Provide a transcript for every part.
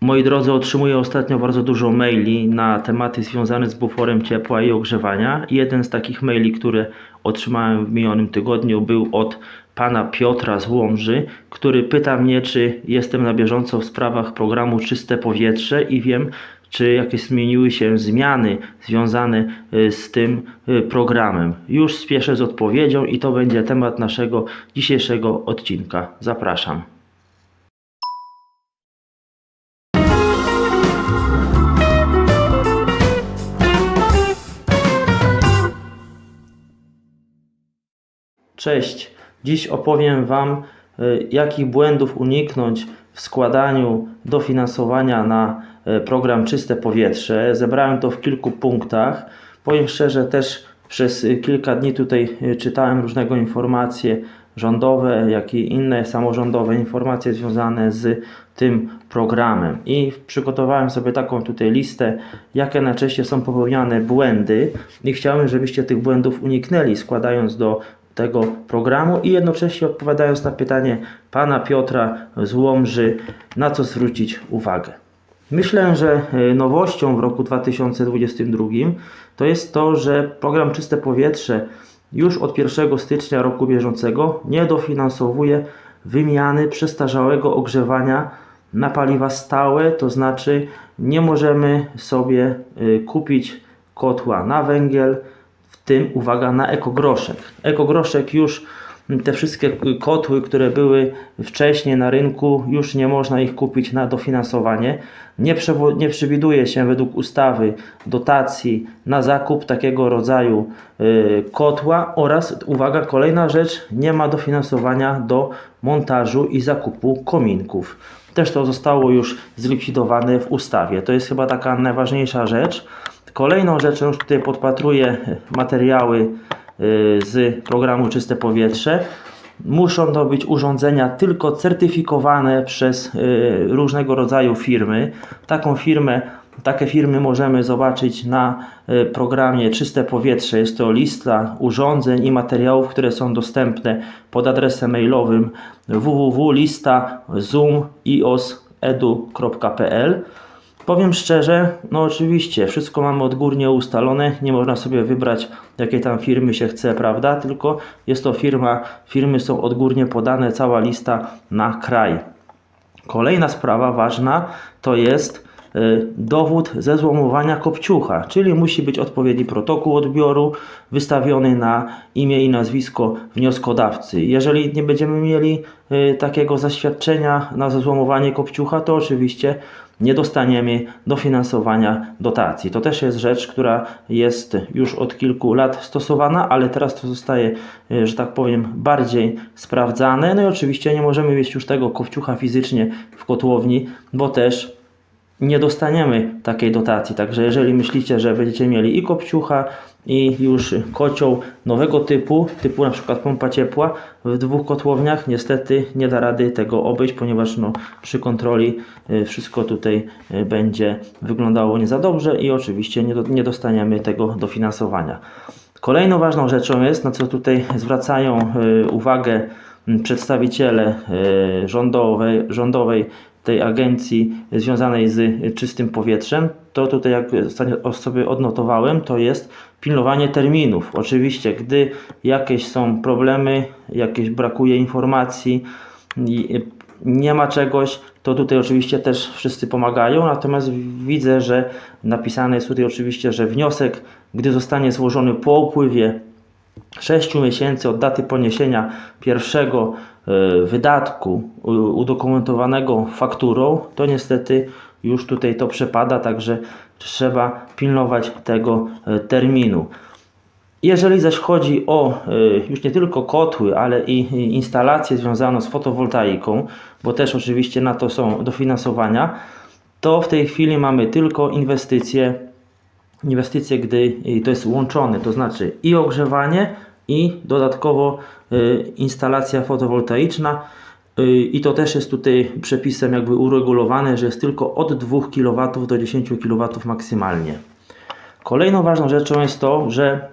Moi drodzy, otrzymuję ostatnio bardzo dużo maili na tematy związane z buforem ciepła i ogrzewania. Jeden z takich maili, które otrzymałem w minionym tygodniu, był od pana Piotra z Łomży, który pyta mnie, czy jestem na bieżąco w sprawach programu Czyste Powietrze i wiem, czy jakieś zmieniły się zmiany związane y, z tym y, programem. Już spieszę z odpowiedzią i to będzie temat naszego dzisiejszego odcinka. Zapraszam. Cześć. Dziś opowiem Wam, y, jakich błędów uniknąć w składaniu dofinansowania na y, program Czyste Powietrze. Zebrałem to w kilku punktach. Powiem szczerze, też przez y, kilka dni tutaj czytałem różnego informacje rządowe, jak i inne samorządowe informacje związane z tym programem. I przygotowałem sobie taką tutaj listę, jakie najczęściej są popełniane błędy i chciałem, żebyście tych błędów uniknęli, składając do tego programu i jednocześnie odpowiadając na pytanie pana Piotra z Łomży, na co zwrócić uwagę. Myślę, że y, nowością w roku 2022 to jest to, że program Czyste Powietrze już od 1 stycznia roku bieżącego nie dofinansowuje wymiany przestarzałego ogrzewania na paliwa stałe, to znaczy nie możemy sobie y, kupić kotła na węgiel, tym uwaga na ekogroszek. Ekogroszek już mm, te wszystkie kotły, które były wcześniej na rynku, już nie można ich kupić na dofinansowanie. Nie, nie przewiduje się według ustawy dotacji na zakup takiego rodzaju y, kotła oraz, uwaga, kolejna rzecz, nie ma dofinansowania do montażu i zakupu kominków. Też to zostało już zlikwidowane w ustawie. To jest chyba taka najważniejsza rzecz. Kolejną rzeczą, już tutaj podpatruję materiały y, z programu Czyste Powietrze. Muszą to być urządzenia tylko certyfikowane przez y, różnego rodzaju firmy. Taką firmę, takie firmy możemy zobaczyć na y, programie Czyste Powietrze. Jest to lista urządzeń i materiałów, które są dostępne pod adresem mailowym www.lista.zoom.ios.edu.pl Powiem szczerze, no oczywiście, wszystko mamy odgórnie ustalone, nie można sobie wybrać, jakiej tam firmy się chce, prawda? Tylko jest to firma, firmy są odgórnie podane, cała lista na kraj. Kolejna sprawa ważna to jest dowód ze złomowania kopciucha, czyli musi być odpowiedni protokół odbioru wystawiony na imię i nazwisko wnioskodawcy. Jeżeli nie będziemy mieli y, takiego zaświadczenia na złomowanie kopciucha, to oczywiście nie dostaniemy dofinansowania dotacji. To też jest rzecz, która jest już od kilku lat stosowana, ale teraz to zostaje, y, że tak powiem, bardziej sprawdzane. No i oczywiście nie możemy mieć już tego kopciucha fizycznie w kotłowni, bo też nie dostaniemy takiej dotacji. Także jeżeli myślicie, że będziecie mieli i kopciucha, i już kocioł nowego typu, typu na przykład pompa ciepła w dwóch kotłowniach, niestety nie da rady tego obejść, ponieważ no, przy kontroli y, wszystko tutaj y, będzie wyglądało nie za dobrze i oczywiście nie, do, nie dostaniemy tego dofinansowania. Kolejną ważną rzeczą jest, na co tutaj zwracają y, uwagę przedstawiciele y, rządowej, rządowej tej agencji związanej z czystym powietrzem, to tutaj jak sobie odnotowałem, to jest pilnowanie terminów. Oczywiście, gdy jakieś są problemy, jakieś brakuje informacji, i nie ma czegoś, to tutaj oczywiście też wszyscy pomagają, natomiast widzę, że napisane jest tutaj oczywiście, że wniosek, gdy zostanie złożony po upływie 6 miesięcy od daty poniesienia pierwszego e, wydatku udokumentowanego fakturą, to niestety już tutaj to przepada, także trzeba pilnować tego e, terminu. Jeżeli zaś chodzi o e, już nie tylko kotły, ale i instalacje związane z fotowoltaiką, bo też oczywiście na to są dofinansowania, to w tej chwili mamy tylko inwestycje inwestycje, gdy y, to jest łączone, to znaczy i ogrzewanie, i dodatkowo y, instalacja fotowoltaiczna. Y, I to też jest tutaj przepisem jakby uregulowane, że jest tylko od 2 kW do 10 kW maksymalnie. Kolejną ważną rzeczą jest to, że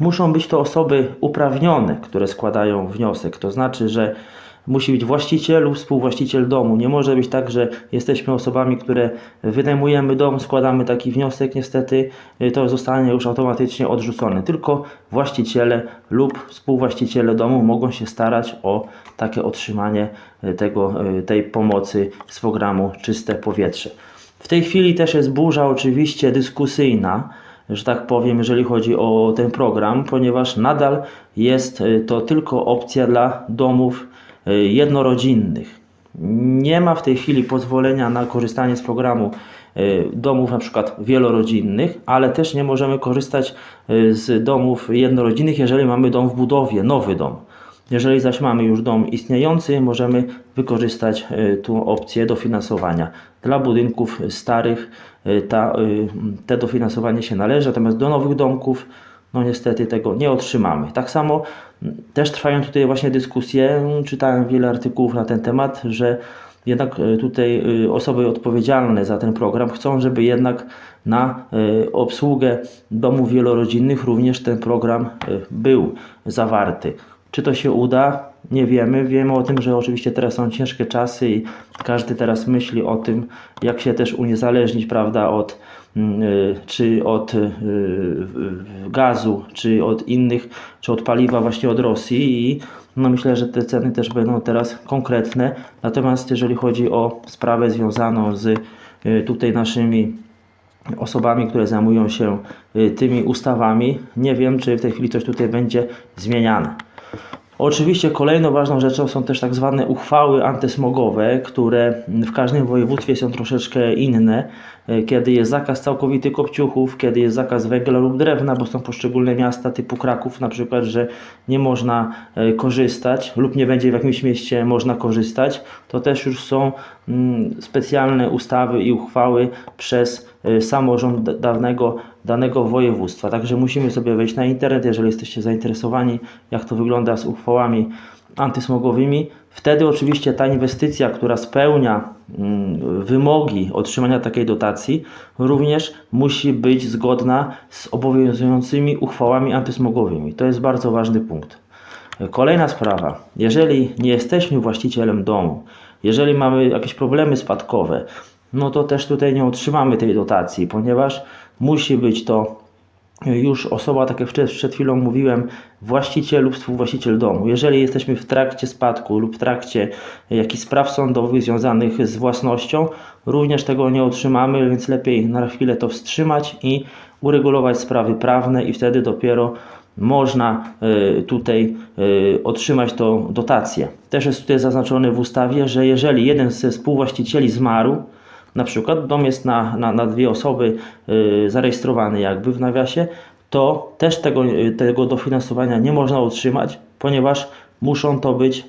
muszą być to osoby uprawnione, które składają wniosek. To znaczy, że musi być właściciel lub współwłaściciel domu. Nie może być tak, że jesteśmy osobami, które wynajmujemy dom, składamy taki wniosek, niestety y, to zostanie już automatycznie odrzucone. Tylko właściciele lub współwłaściciele domu mogą się starać o takie otrzymanie y, tego, y, tej pomocy z programu Czyste Powietrze. W tej chwili też jest burza oczywiście dyskusyjna, że tak powiem, jeżeli chodzi o ten program, ponieważ nadal jest to tylko opcja dla domów jednorodzinnych. Nie ma w tej chwili pozwolenia na korzystanie z programu y, domów na przykład wielorodzinnych, ale też nie możemy korzystać y, z domów jednorodzinnych, jeżeli mamy dom w budowie, nowy dom. Jeżeli zaś mamy już dom istniejący, możemy wykorzystać tu opcję dofinansowania. Dla budynków starych ta, te dofinansowanie się należy, natomiast do nowych domków no niestety tego nie otrzymamy. Tak samo też trwają tutaj właśnie dyskusje, czytałem wiele artykułów na ten temat, że jednak y, tutaj y, osoby odpowiedzialne za ten program chcą, żeby jednak na y, obsługę domów wielorodzinnych również ten program był zawarty. Czy to się uda? Nie wiemy. Wiemy o tym, że oczywiście teraz są ciężkie czasy i każdy teraz myśli o tym, jak się też uniezależnić, prawda, od mm, y, czy od y, gazu, czy od innych, czy od paliwa właśnie od Rosji i no myślę, że te ceny też będą teraz konkretne. Natomiast jeżeli chodzi o sprawę związaną z y, tutaj naszymi osobami, które zajmują się tymi ustawami. Nie wiem, czy w tej chwili coś tutaj będzie zmieniane. Oczywiście kolejną ważną rzeczą są też tak zwane uchwały antysmogowe, które w każdym województwie są troszeczkę inne. E, Kiedy jest zakaz całkowity kopciuchów, kiedy jest zakaz węgla lub drewna, bo są poszczególne miasta typu Kraków na przykład, że nie można e, korzystać lub nie będzie w jakimś mieście można korzystać, to też już są mm, specjalne ustawy i uchwały przez e, samorząd danego, danego województwa. Także musimy sobie wejść na internet, jeżeli jesteście zainteresowani, jak to wygląda z uchwałami antysmogowymi. Wtedy oczywiście ta inwestycja, która spełnia mm, wymogi otrzymania takiej dotacji, również musi być zgodna z obowiązującymi uchwałami antysmogowymi. To jest bardzo ważny punkt. Kolejna sprawa. Jeżeli nie jesteśmy właścicielem domu, jeżeli mamy jakieś problemy spadkowe, no to też tutaj nie otrzymamy tej dotacji, ponieważ musi być to już osoba, tak jak przed, chwilą mówiłem, właściciel lub współwłaściciel domu. Jeżeli jesteśmy w trakcie spadku lub w trakcie jakichś spraw sądowych związanych z własnością, również tego nie otrzymamy, więc lepiej na chwilę to wstrzymać i uregulować sprawy prawne i wtedy dopiero można y, tutaj y, otrzymać tą dotację. Też jest tutaj zaznaczone w ustawie, że jeżeli jeden ze współwłaścicieli zmarł, na przykład dom jest na, na, na dwie osoby y, zarejestrowany jakby w nawiasie, to też tego, y, tego dofinansowania nie można otrzymać, ponieważ muszą to być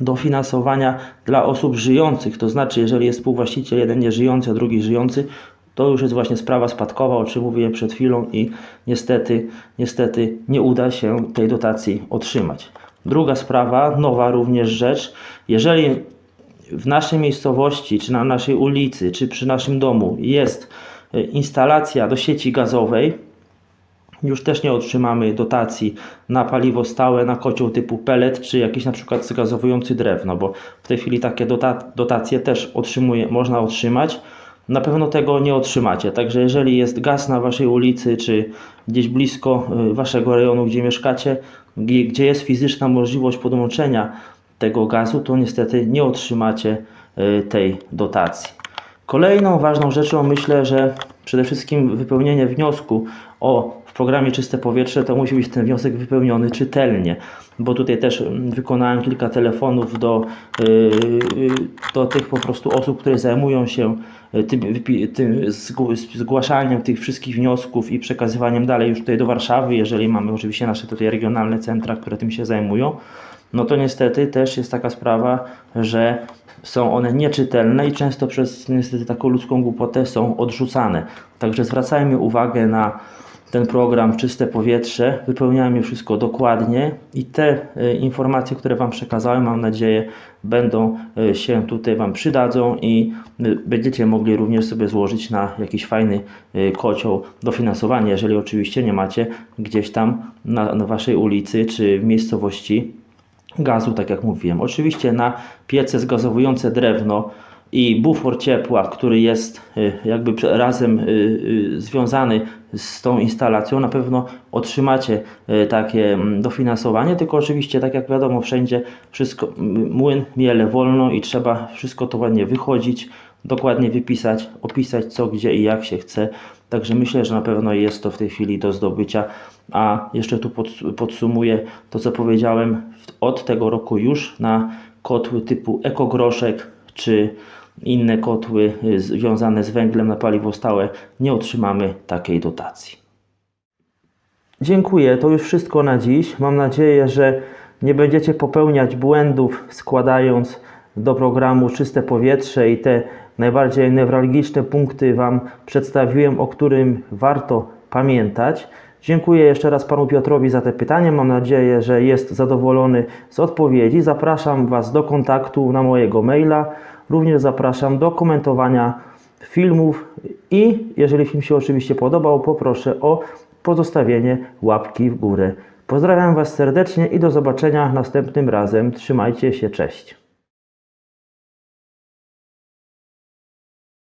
dofinansowania dla osób żyjących. To znaczy, jeżeli jest współwłaściciel, jeden nieżyjący, a drugi żyjący, to już jest właśnie sprawa spadkowa, o czym mówiłem przed chwilą i niestety, niestety nie uda się tej dotacji otrzymać. Druga sprawa, nowa również rzecz, jeżeli w naszej miejscowości, czy na naszej ulicy, czy przy naszym domu jest e, instalacja do sieci gazowej, już też nie otrzymamy dotacji na paliwo stałe, na kocioł typu pellet, czy jakiś na przykład zgazowujący drewno, bo w tej chwili takie dota- dotacje też otrzymuje, można otrzymać. Na pewno tego nie otrzymacie, także jeżeli jest gaz na waszej ulicy, czy gdzieś blisko y, waszego rejonu, gdzie mieszkacie, gdzie jest fizyczna możliwość podłączenia tego gazu, to niestety nie otrzymacie y, tej dotacji. Kolejną ważną rzeczą myślę, że przede wszystkim wypełnienie wniosku o w programie Czyste Powietrze to musi być ten wniosek wypełniony czytelnie, bo tutaj też mm, wykonałem kilka telefonów do, y, y, do tych po prostu osób, które zajmują się tym, tym zgł- zgłaszaniem tych wszystkich wniosków i przekazywaniem dalej już tutaj do Warszawy, jeżeli mamy oczywiście nasze tutaj regionalne centra, które tym się zajmują no to niestety też jest taka sprawa, że są one nieczytelne i często przez niestety taką ludzką głupotę są odrzucane. Także zwracajmy uwagę na ten program Czyste Powietrze, wypełniajmy wszystko dokładnie i te e, informacje, które Wam przekazałem, mam nadzieję, będą e, się tutaj Wam przydadzą i e, będziecie mogli również sobie złożyć na jakiś fajny kocioł dofinansowanie, jeżeli oczywiście nie macie gdzieś tam na, na Waszej ulicy czy w miejscowości gazu, tak jak mówiłem. Oczywiście na piece zgazowujące drewno i bufor ciepła, który jest y, jakby razem y, y, związany z tą instalacją, na pewno otrzymacie takie mm, dofinansowanie, tylko oczywiście, tak jak wiadomo, wszędzie wszystko, młyn miele wolno i trzeba wszystko to ładnie wychodzić, dokładnie wypisać, opisać co, gdzie i jak się chce. Także myślę, że na pewno jest to w tej chwili do zdobycia. A jeszcze tu pod, podsumuję to, co powiedziałem. Od tego roku już na kotły typu ekogroszek czy inne kotły y, związane z węglem na paliwo stałe nie otrzymamy takiej dotacji. Dziękuję, to już wszystko na dziś. Mam nadzieję, że nie będziecie popełniać błędów składając do programu czyste powietrze i te najbardziej newralgiczne punkty Wam przedstawiłem, o którym warto pamiętać. Dziękuję jeszcze raz Panu Piotrowi za te pytania. Mam nadzieję, że jest zadowolony z odpowiedzi. Zapraszam Was do kontaktu na mojego maila. Również zapraszam do komentowania filmów i jeżeli film się oczywiście podobał, poproszę o pozostawienie łapki w górę. Pozdrawiam Was serdecznie i do zobaczenia następnym razem. Trzymajcie się, cześć.